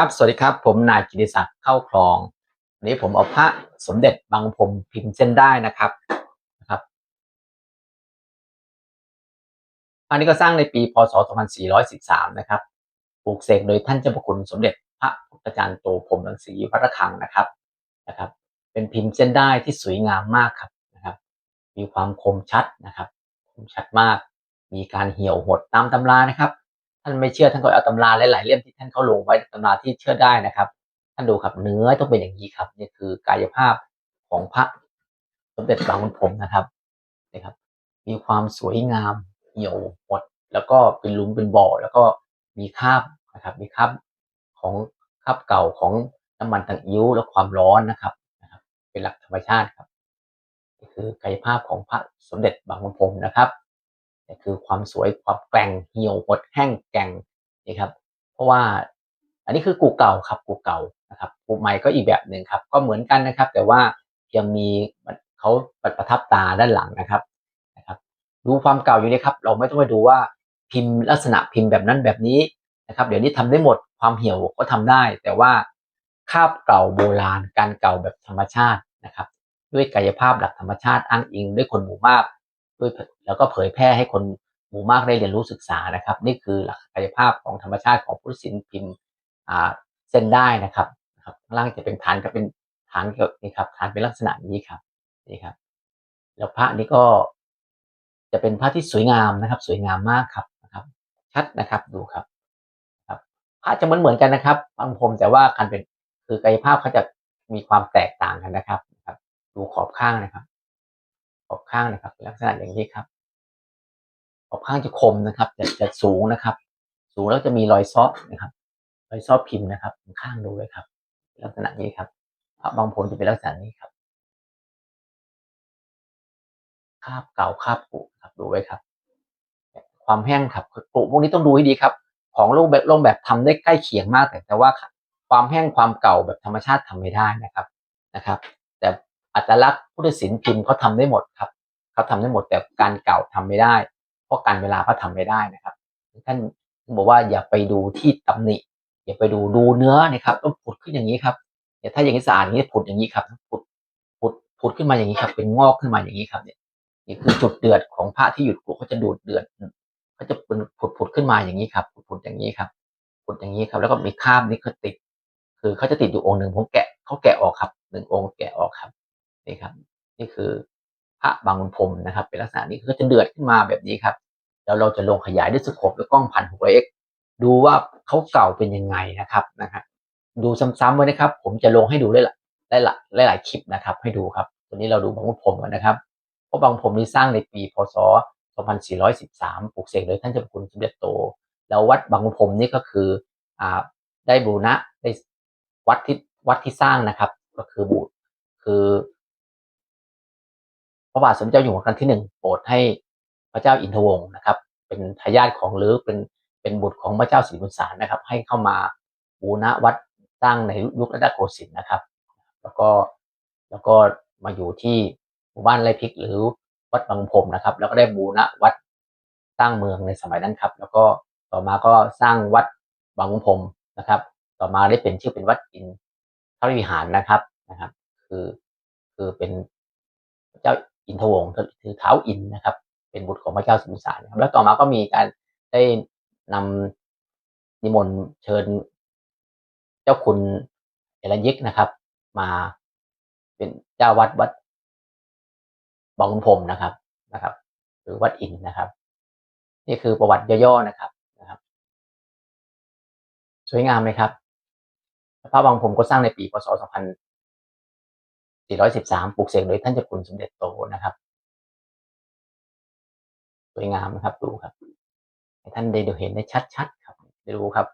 ครับ สวัสดีครับ ผมนายกิติศักดิ์เข้าคลองวันนี้ผมเอาพระสมเด็จบางพรมพิมพ์เส้นได้นะครับนะครับ อันนี้ก็สร้างในปีพศ 2413 นะครับ ปลูกเสกโดยท่านเจ้าพระคุณสมเด็จพระพุทธจารย์โตพรหมรังสีวัดระฆังนะครับนะครับ เป็นพิมพ์เส้นได้ที่สวยงามมากครับนะครับ มีความคมชัดนะครับ คมชัดมาก มีการเหี่ยวหดตามตำรานะครับานไม่เชื่อท่านก็เอาตำราหลายๆเล่มที่ท่านเขาลงไว้ตำราที่เชื่อได้นะครับ ท่านดูครับเนื้อต้องเป็นอย่างนี้ครับนี่คือกายภาพของพระสมเด็จบางขุนพรมนะครับนี่ครับ มีความสวยงามเหี่ยวหมด แล้วก็เป็นลุมเป็นบ่อ แล้วก็มีคราบนะครับ มีคราบของคราบเก่าของน้ำมันต่างอิ้วและความร้อนนะครับนะครับ เป็นหลักธรรมชาติครับนี่คือกายภาพของพระสมเด็จบางขุนพรมนะครับ คือความสวยความแกร่งเหี่ยวหดแห้งแกร่งนี่ครับ เพราะว่าอันนี้คือกูเก่าครับกูเก่านะครับกูใหม่ก็อีกแบบหนึ่งครับ ก็เหมือนกันนะครับ แต่ว่ายังมีเขาประทับตาด้านหลังนะครับนะครับ ดูความเก่าอยู่นี่ครับ เราไม่ต้องไปดูว่าพิมพ์ลักษณะพิมพ์แบบนั้นแบบนี้นะครับ เดี๋ยวนี้ทำได้หมดความเหี่ยวก็ทำได้ แต่ว่าคาบเก่าโบราณ การเก่าแบบธรรมชาตินะครับ ด้วยกายภาพหลักธรรมชาติอ้างอิงด้วยคนหมู่มาก ด้วยแล้วก็เผยแพร่ให้คนหมู่มากได้เรียนรู้ศึกษานะครับ นี่คือหลักกายภาพของธรรมชาติของพุทธศิลป์พิมพ์เส้นได้นะครับนะครับข้างล่างจะเป็นฐานก็เป็นฐานเกี่ยวนี่ครับฐานเป็นลักษณะนี้ครับนี่ครับ แล้วพระนี้ก็จะเป็นพระที่สวยงามนะครับ สวยงามมากครับนะครับ ชัดนะครับดูครับครับพระจะเหมือนเหมือนกันนะครับบางพรมแต่ว่าการเป็นคือกายภาพเขาจะมีความแตกต่างกันนะครับนะครับ ดูขอบข้างนะครับ ขอบข้างนะครับเป็นลักษณะอย่างนี้ครับ ขอบข้างจะคมนะครับจะจะสูงนะครับ สูงแล้วจะมีรอยซอกนะครับ รอยซอกพิมพ์นะครับ ข้างดูเลยครับ ลักษณะนี้ครับพระบางพรมจะเป็นลักษณะนี้ครับคาบเก่าคาบปุครับดูไว้ครับ ความแห้งครับปุพวกนี้ต้องดูให้ดีครับ ของลกแบบลกแบบทำได้ใกล้เคียงมากแต่แต่ว่าความแห้งความเก่าแบบธรรมชาติทำไม่ได้นะครับนะครับ อัตลักษณ์พุทธศิลป์พิมพ์เขาทาได้หมดครับเขาทำได้หมดแต่การเก่าทำไม่ได้ เพราะการเวลาเขาทาไม่ได้นะครับ ท่านบอกว่าอย่าไปดูที่ตำหนิอย่าไปดูดูเนื้อนะครับต้องผุดขึ้นอย่างนี้ครับเดี๋ยถ้าอย่างนี้สะอาดอย่างนี้ผุดอย่างนี้ครับผุดผุดผุดขึ้นมาอย่างนี้ครับ เป็นงอกขึ้นมาอย่างนี้ครับเนี่ยนี่คือจุดเดือดของพระที่หยุดกลัวเขาจะดูดเดือดเขาจะเป็นผุดผุดขึ้นมาอย่างนี้ครับผุดผุดอย่างนี้ครับผุดอย่างนี้ครับ แล้วก็มีคราบนี่คือติด คือเขาจะติดอยู่องค์หนึ่งผมแกะเขาแกะออกครับหนึ่งองค์แกะออกครับ นี่ครับ นี่คือพระบางขุนพรมนะครับ เป็นลักษณะนี้คือจะเดือดขึ้นมาแบบนี้ครับ แล้วเราจะลงขยายด้วยสโคปด้วยกล้องพันหกร้อยเอ็กดูว่าเขาเก่าเป็นยังไงนะครับนะครับดูซ้ำๆไว้นะครับ ผมจะลงให้ดูได้ละได้ละหลายๆคลิปนะครับ ให้ดูครับตัวนี้เราดูบางขุนพรมกันนะครับเพราะบางพรมนี้สร้างในปีพศ2413 ปลูกเสกโดยท่านเจ้าคุณสมเด็จโต แล้ววัดบางขุนพรมนี่ก็คืออ่าได้บูรณะได้วัดที่วัดที่สร้างนะครับ ก็คือบูคือ ระบาทสมเด็จเจ้าอยู่หัวรัชกาลที่หนึ่งโปรดให้พระเจ้าอินทวงศ์นะครับ เป็นทายาทของหรือเป็นเป็นบุตรของพระเจ้าศรีบุญสารนะครับ ให้เข้ามาบูรณะวัดสร้างในยุครัตนโกสินทร์นะครับ แล้วก็แล้วก็มาอยู่ที่หมู่บ้านไรพิกหรือวัดบางพรมนะครับ แล้วก็ได้บูรณะวัดสร้างเมืองในสมัยนั้นครับ แล้วก็ต่อมาก็สร้างวัดบางพรมนะครับ ต่อมาได้เป็นชื่อเป็นวัดอินทรวิหารนะครับนะครับ คือคือเป็นเจ้า อินทวงศ์คือเท้าอินนะครับ เป็นบุตรของพระเจ้าสมุสารนะครับแล้วต่อมาก็มีการได้นำนิมนต์เชิญเจ้าคุณเอรยิกนะครับ มาเป็นเจ้าวัดวัดบางขุนพรมนะครับนะครับ หรือวัดอินนะครับ นี่คือประวัติย่อๆนะครับนะครับ สวยงามไหมครับพระบางพรมก็สร้างในปีพศ 413ปลูกเสกโดยท่านเจ้าคุณสมเด็จโตนะครับ สวยงามนะครับดูครับท่านได้ดูเห็นได้ชัดๆครับดูครับ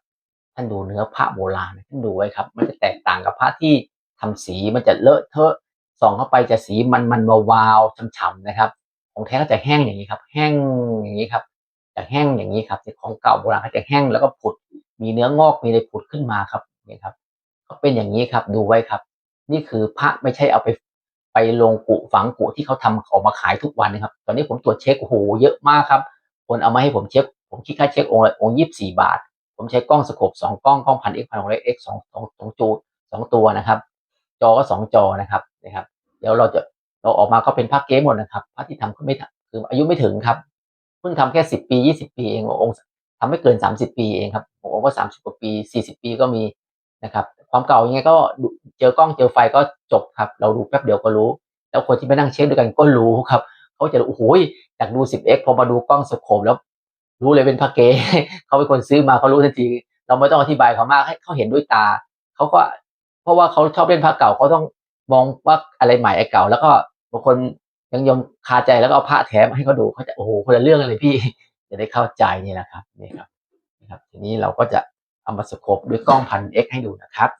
ท่านดูเนื้อพระโบราณท่านดูไว้ครับ มันจะแตกต่างกับพระที่ทำสีมันจะเลอะเทอะส่องเข้าไปจะสีมันมันวาวๆฉ่ำๆนะครับ ของแท้ก็จะแห้งอย่างนี้ครับ แห้งอย่างนี้ครับจะแห้งอย่างนี้ครับของเก่าโบราณก็จะแห้งแล้วก็ผุด มีเนื้องอกมีอะไรผุดขึ้นมาครับนี่ครับ ก็เป็นอย่างนี้ครับดูไว้ครับ นี่คือพระไม่ใช่เอาไปไปลงกุฝังกุที่เขาทำออกมาขายทุกวันนะครับ ตอนนี้ผมตรวจเช็คโอ้โหเยอะมากครับ คนเอามาให้ผมเช็ค ผมคิดค่าเช็คองค์ละองค์ยี่สิบสี่บาท ผมใช้กล้องสโคปสองกล้องกล้องพันเอ็กพันหกร้อยเอ็กสองสองสองจูสองตัวนะครับ จอก็สองจอนะครับนะครับ เดี๋ยวเราจะเราออกมาก็เป็นภาคเกมหมดนะครับภาคที่ทำก็ไม่คืออายุไม่ถึงครับเพิ่งทำแค่สิบปียี่สิบปีเององค์ทำไม่เกินสามสิบปีเองครับผมว่าสามสิบกว่าปีสี่สิบปีก็มีนะครับ ความเก่ายังไงก็เจอกล้องเจอไฟก็จบครับ เราดูแป๊บเดียวก็รู้ แล้วคนที่ไปนั่งเช็คด้วยกันก็รู้ครับเขาจะโอ้โหอยากดู 10x พอมาดูกล้องสโคปแล้ว รู้เลยเป็นพระเกเขาเป็นคนซื้อมาเขารู้ทันทีเราไม่ต้องอธิบายเขามากให้เขาเห็นด้วยตาเขาก็ เพราะว่าเขาชอบเล่นพระเก่าเขาต้องมองว่าอะไรใหม่ไอ้เก่า แล้วก็บางคนยังยอมคาใจแล้วก็เอาพระแถมให้เขาดูเขาจะโอ้โหคนละเรื่องเลยพี่จะได้เข้าใจนี่แหละครับนี่ครับนะครับ ทีนี้เราก็จะเอามาสโคปด้วยกล้องพันเอ็กให้ดูนะครับ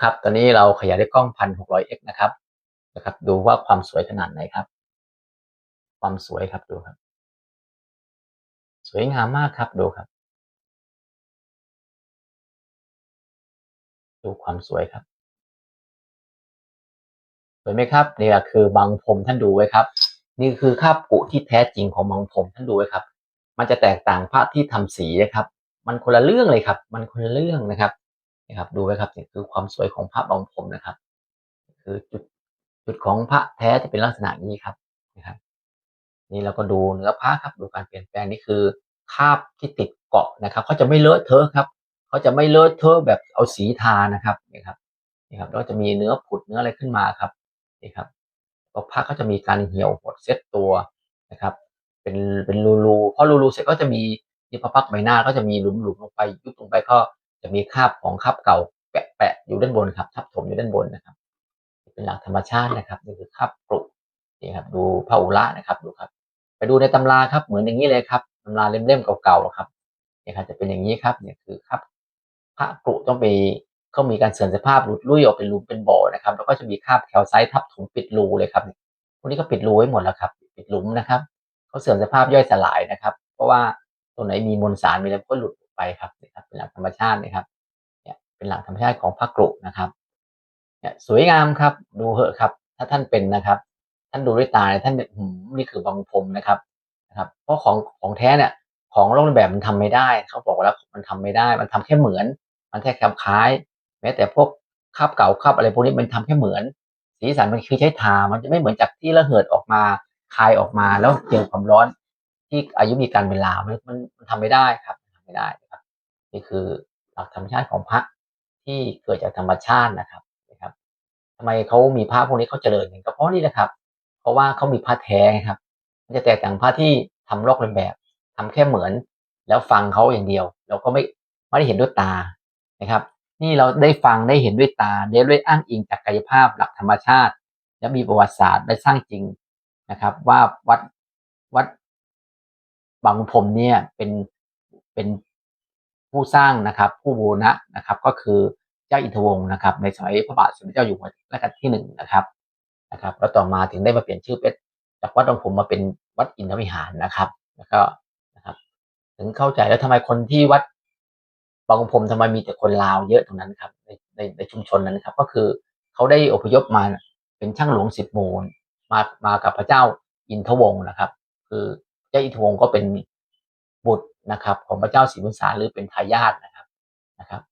ครับ ตอนนี้เราขยายด้วยกล้องพันหกร้อยเอ็กนะครับ นะครับ ดูว่าความสวยขนาดไหนครับ ความสวยครับดูครับ สวยงามมากครับดูครับ ดูความสวยครับสวยไหมครับนี่แหละคือบางพรมท่านดูไว้ครับ นี่คือคาบกุที่แท้จริงของบางพรมท่านดูไว้ครับ มันจะแตกต่างพระที่ทำสีนะครับ มันคนละเรื่องเลยครับ มันคนละเรื่องนะครับ นะครับดูไว้ครับนี่คือความสวยของพระบางพรมนะครับ คือจุดจุดของพระแท้จะเป็นลักษณะนี้ครับนะครับ นี่เราก็ดูเนื้อผ้าครับดูการเปลี่ยนแปลงนี่คือคาบที่ติดเกาะนะครับเขาจะไม่เลอะเทอะครับเขาจะไม่เลอะเทอะแบบเอาสีทานะครับนี่ครับนี่ครับแล้วจะมีเนื้อผุดเนื้ออะไรขึ้นมาครับนี่ครับก็ผ้าเขาจะมีการเหี่ยวหดเซ็ตตัวนะครับ เป็นเป็นรูรูพอรูรูเสร็จก็จะมีที่พระพักใบหน้าก็จะมีหลุมหลุมลงไปยุบลงไปก็ จะมีคาบของคาบเก่าแปะแปะอยู่ด้านบนครับทับถมอยู่ด้านบนนะครับ เป็นหลักธรรมชาตินะครับนี่คือคาบกรุนี่ครับ ดูพระอุระนะครับดูครับ ไปดูในตำราครับ เหมือนอย่างนี้เลยครับตำราเล่มๆเก่าๆครับเนี่ยครับจะเป็นอย่างนี้ครับ เนี่ยคือครับพระกรุต้องไปเขามีการเสื่อมสภาพหลุดลุ่ยออกเป็นรูเป็นบ่อนะครับ แล้วก็จะมีคาบแคลไซต์ทับถมปิดรูเลยครับพวกนี้ก็ปิดรูไว้หมดแล้วครับ ปิดหลุมนะครับเขาเสื่อมสภาพย่อยสลายนะครับ เพราะว่าตรงไหนมีมวลสารมีอะไรก็หลุด ไปครับนี่ครับเป็นหลักธรรมชาตินะครับเนี่ยเป็นหลักธรรมชาติของพระกรุนะครับเนี่ยสวยงามครับ ดูเหอะครับ ถ้าท่านเป็นนะครับ ท่านดูด้วยตาท่านเนี่ยนี่คือบางพรมนะครับนะครับ เพราะของของแท้เนี่ยของโลกแบบมันทำไม่ได้ เขาบอกแล้วมันทำไม่ได้ มันทำแค่เหมือน มันแค่คล้าย แม้แต่พวกคาบเก่าคาบอะไรพวกนี้มันทำแค่เหมือน สีสันมันคือใช้ทา มันจะไม่เหมือนจากที่ระเหิดออกมาคายออกมาแล้วเจอความร้อนที่อายุมีการเวลามันมันมันทำไม่ได้ครับทำไม่ได้ นี่คือหลักธรรมชาติของพระที่เกิดจากธรรมชาตินะครับนะครับทำไมเขามีพระพวกนี้เขาเจริญอย่างก็เพราะนี่แหละครับ เพราะว่าเขามีพระแท้ครับมันจะแตกต่างพระที่ทำลอกเลียนแบบทำแค่เหมือน แล้วฟังเขาอย่างเดียว เราก็ไม่ไม่ได้เห็นด้วยตานะครับ นี่เราได้ฟังได้เห็นด้วยตาได้ด้วยอ้างอิงจากกายภาพหลักธรรมชาติ และมีประวัติศาสตร์ได้สร้างจริงนะครับ ว่าวัดวัดบางพรมเนี่ยเป็นเป็น ผู้สร้างนะครับผู้บูรณะนะครับก็คือเจ้าอินทวงศ์นะครับในสมัยพระบาทสมเด็จเจ้าอยู่หัวรัชกาลที่หนึ่งนะครับนะครับแล้วต่อมาถึงได้มาเปลี่ยนชื่อเป็นจากวัดบางพมมาเป็นวัดอินทวิหารนะครับแล้วก็นะครับ ถึงเข้าใจแล้วทำไมคนที่วัดบางพมทำไมมีแต่คนลาวเยอะตรงนั้นครับในในในชุมชนนั้นครับ ก็คือเขาได้อพยพมาเป็นช่างหลวงสิบมูลมามากับพระเจ้าอินทวงศ์นะครับ คือเจ้าอินทวงศ์ก็เป็นบุตร นะครับ ของพระเจ้าศรีมุสาหรือเป็นทายาทนะครับนะครับ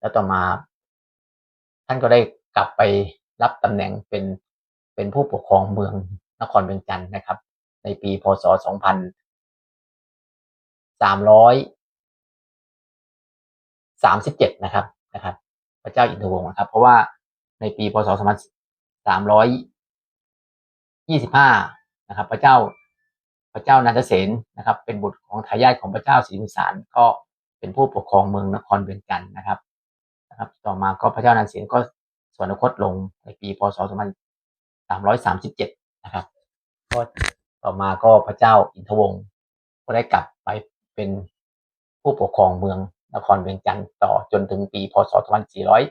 แล้วต่อมา ท่านก็ได้กลับไปรับตำแหน่งเป็นเป็นผู้ปกครองเมืองนครเวียงจันทร์นะครับ ในปีพศ 2337 นะครับนะครับ พระเจ้าอินทวงศ์นะครับ เพราะว่าในปีพศ 2325 นะครับ พระเจ้า พระเจ้านันทเสนนะครับ เป็นบุตรของทายาทของพระเจ้าศรีมุสานก็เป็นผู้ปกครองเมืองนครเวียงจันทร์นะครับนะครับ ต่อมาก็พระเจ้านันทเสนก็สวรรคตลงในปีพศ 2337 นะครับก็ต่อมาก็พระเจ้าอินทวงศ์ก็ได้กลับไปเป็นผู้ปกครองเมืองนครเวียงจันทร์ต่อจนถึงปีพศ 2400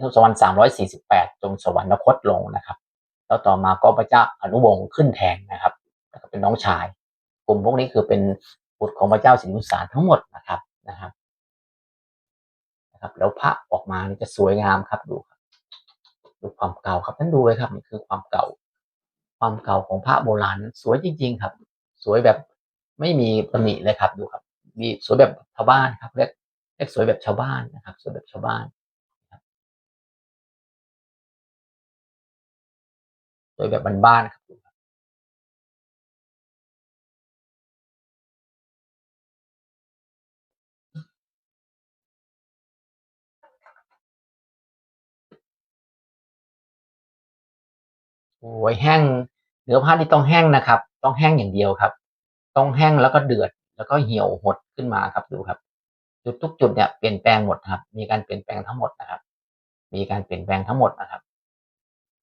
2348 จนสวรรคตลงนะครับ แล้วต่อมาก็พระเจ้าอนุวงศ์ขึ้นแทนนะครับ เป็นน้องชาย กลุ่มพวกนี้คือเป็นบุตรของพระเจ้าศรีมุสานทั้งหมดนะครับนะครับนะครับ แล้วพระออกมานี่จะสวยงามครับดูครับดูความเก่าครับท่านดูเลยครับนี่คือความเก่า ความเก่าของพระโบราณสวยจริง ๆ ครับ สวยแบบไม่มีตำหนิเลยครับดูครับมีสวยแบบชาวบ้านครับเรียกเรียกสวยแบบชาวบ้านนะครับ สวยแบบชาวบ้านสวยแบบบ้านๆนครับ โอ้ยแห้งเนื้อผ้าที่ต้องแห้งนะครับ ต้องแห้งอย่างเดียวครับ ต้องแห้งแล้วก็เดือด แล้วก็เหี่ยวหดขึ้นมาครับดูครับ จุดทุกจุดเนี่ยเปลี่ยนแปลงหมดครับ มีการเปลี่ยนแปลงทั้งหมดนะครับ มีการเปลี่ยนแปลงทั้งหมดนะครับ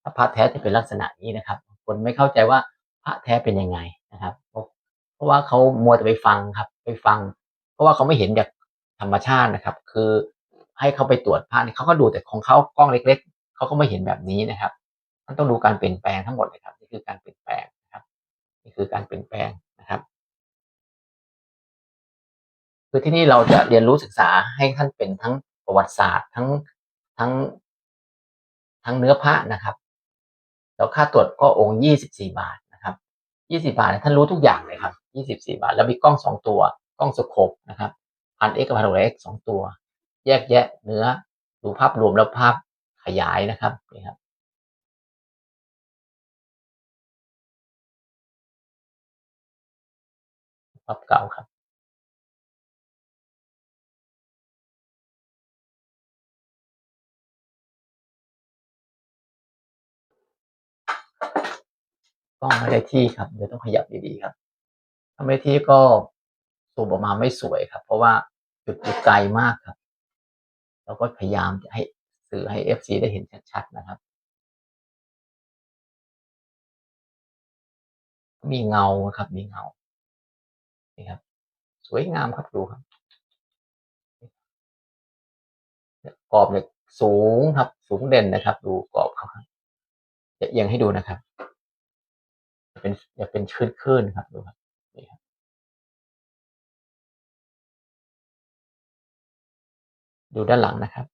ถ้าพระแท้จะเป็นลักษณะนี้นะครับ คนไม่เข้าใจว่าพระแท้เป็นยังไงนะครับ เพราะว่าเขามัวแต่ไปฟังครับ ไปฟัง เพราะว่าเขาไม่เห็นจากธรรมชาตินะครับ คือให้เขาไปตรวจพระเนี่ยเขาก็ดูแต่ของเขากล้องเล็ก ๆเขาก็ไม่เห็นแบบนี้นะครับ มันต้องดูการเปลี่ยนแปลงทั้งหมดเลยครับนี่คือการเปลี่ยนแปลงนะครับนี่คือการเปลี่ยนแปลงนะครับคือที่นี่เราจะเรียนรู้ศึกษาให้ท่านเป็นทั้งประวัติศาสตร์ ทั้งทั้งทั้งเนื้อพระนะครับ แล้วค่าตรวจก็องค์ยี่สิบสี่บาทนะครับยี่สิบาทท่านรู้ทุกอย่างเลยครับยี่สิบสี่บาท แล้วมีกล้องสองตัว กล้องสโคปนะครับพันเอ็กกับพันหกเอ็กสองตัว แยกแยะเนื้อดูภาพรวมแล้วภาพขยายนะครับนี่ครับ ภาพเก่าครับกล้องไม่ได้ที่ครับเดี๋ยวต้องขยับดีๆครับถ้าไม่ที่ก็ซูมออกมาไม่สวยครับ เพราะว่าจุดอยู่ไกลมากครับ เราก็พยายามจะให้สื่อให้ FC ได้เห็นชัดๆนะครับ มีเงาครับมีเงา นี่ครับ สวยงามครับดูครับกรอบเนี่ยสูงครับ สูงเด่นนะครับ ดูกรอบเขาครับจะเอียงให้ดูนะครับจะเป็นจะเป็นคลื่นๆครับดูครับนี่ครับดูด้านหลังนะครับ